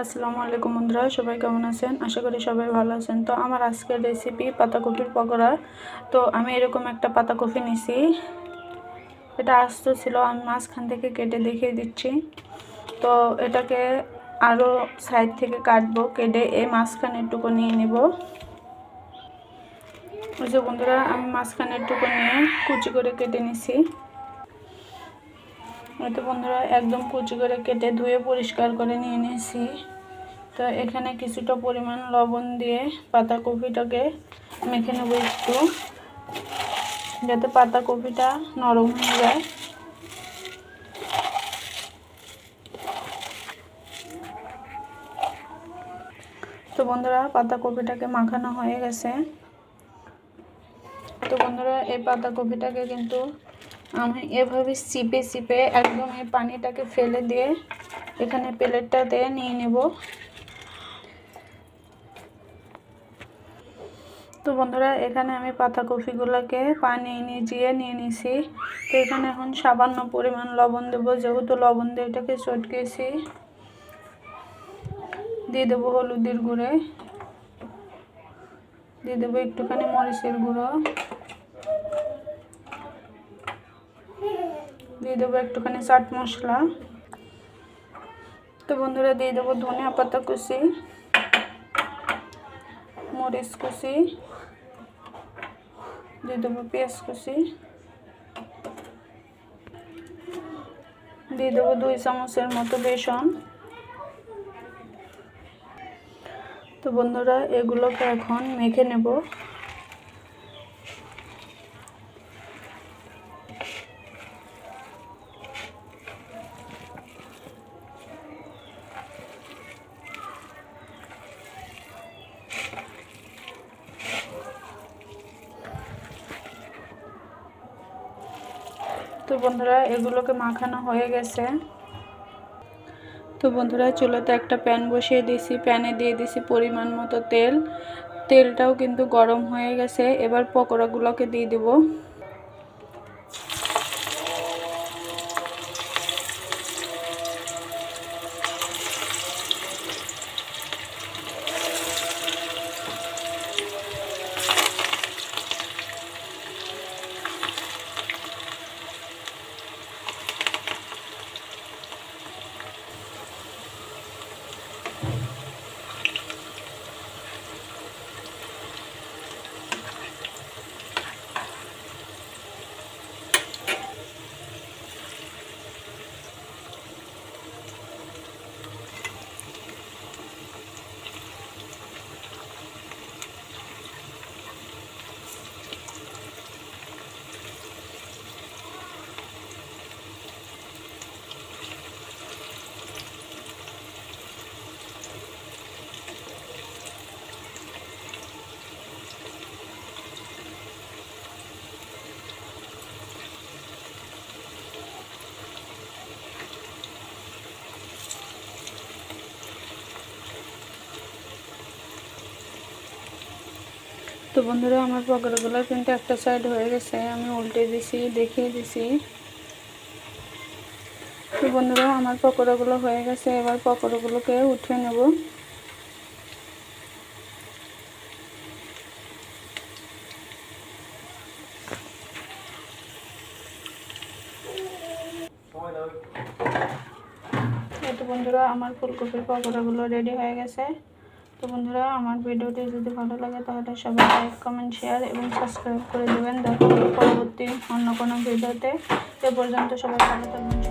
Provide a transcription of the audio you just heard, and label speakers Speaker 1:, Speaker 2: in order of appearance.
Speaker 1: আসসালামু আলাইকুম বন্ধুরা, সবাই কেমন আছেন? আশা করি সবাই ভালো আছেন। তো আমার আজকের রেসিপি পাতাকপির পকোড়া। তো আমি এরকম একটা পাতাকপি নিছি। এটা আস্ত ছিল, আমি মাঝখান থেকে কেটে দেখিয়ে দিচ্ছি। তো এটাকে আরও সাইড থেকে কাটবো, কেটে এই মাঝখানেরটুকু নিয়ে নেব। ওই যে বন্ধুরা, আমি মাঝখানেরটুকু নিয়ে কুচি করে কেটে নিছি। তো বন্ধুরা একদম কুচি করে কেটে ধুয়ে পরিষ্কার করে নিয়ে নিয়েছি। তো এখানে কিছুটা পরিমাণ লবণ দিয়ে পাতাকপিটাকে মেখে নেব একটু, যাতে পাতাকপিটা নরম হয়ে যায়। তো বন্ধুরা পাতাকপিটাকে মাখানো হয়ে গেছে। তো বন্ধুরা এই পাতাকপিটাকে কিন্তু আমি এভাবে চিপে চিপে একদম এই পানিটাকে ফেলে দিয়ে এখানে প্লেটটাতে নিয়ে নেব। তো বন্ধুরা, এখানে আমি পাতাকপিগুলোকে পানি নিজিয়ে নিয়ে নিছি। তো এখানে এখন সামান্য পরিমাণ লবণ দেবো, যেহেতু লবণ দিয়ে এটাকে চটকেছি। দিয়ে দেবো হলুদের গুঁড়ে। দিয়ে দেবো একটুখানি মরিচের গুঁড়ো। দিয়ে দেবো একটুখানি চাট মশলা। তো বন্ধুরা দিয়ে দেবো ধনিয়া পাতা কুচি, মরিচ কুচি, দিয়ে দেবো পেঁয়াজ কুচি, দিয়ে দেবো দুই চামচের মতো বেসন। তো বন্ধুরা এগুলোকে এখন মেখে নেব। তো বন্ধুরা, এগুলোকে মাখানো হয়ে গেছে। তো বন্ধুরা, চুলোতে একটা প্যান বসিয়ে দিয়েছি। প্যানে দিয়ে দিছি পরিমাণ মতো তেল। তেলটাও কিন্তু গরম হয়ে গেছে। এবার পকোড়াগুলোকে দিয়ে দেব। তো বন্ধুরা, আমার পকোড়াগুলো কিন্তু একটা সাইড হয়ে গেছে, আমি উল্টে দিছি, দেখিয়ে দিছি। তো বন্ধুরা, আমার পকোড়াগুলো হয়ে গেছে, এবার পকোড়াগুলোকে উঠিয়ে নেব। তো বন্ধুরা, আমার ফুলকপির পকোড়াগুলো রেডি হয়ে গেছে। তো বন্ধুরা, আমার ভিডিওটি যদি ভালো লাগে, তাহলে সবাই লাইক কমেন্ট শেয়ার এবং সাবস্ক্রাইব করে দেবেন। দেখো পরবর্তী অন্য কোনো ভিডিওতে। এ পর্যন্ত সবাই ভালো থাকবেন।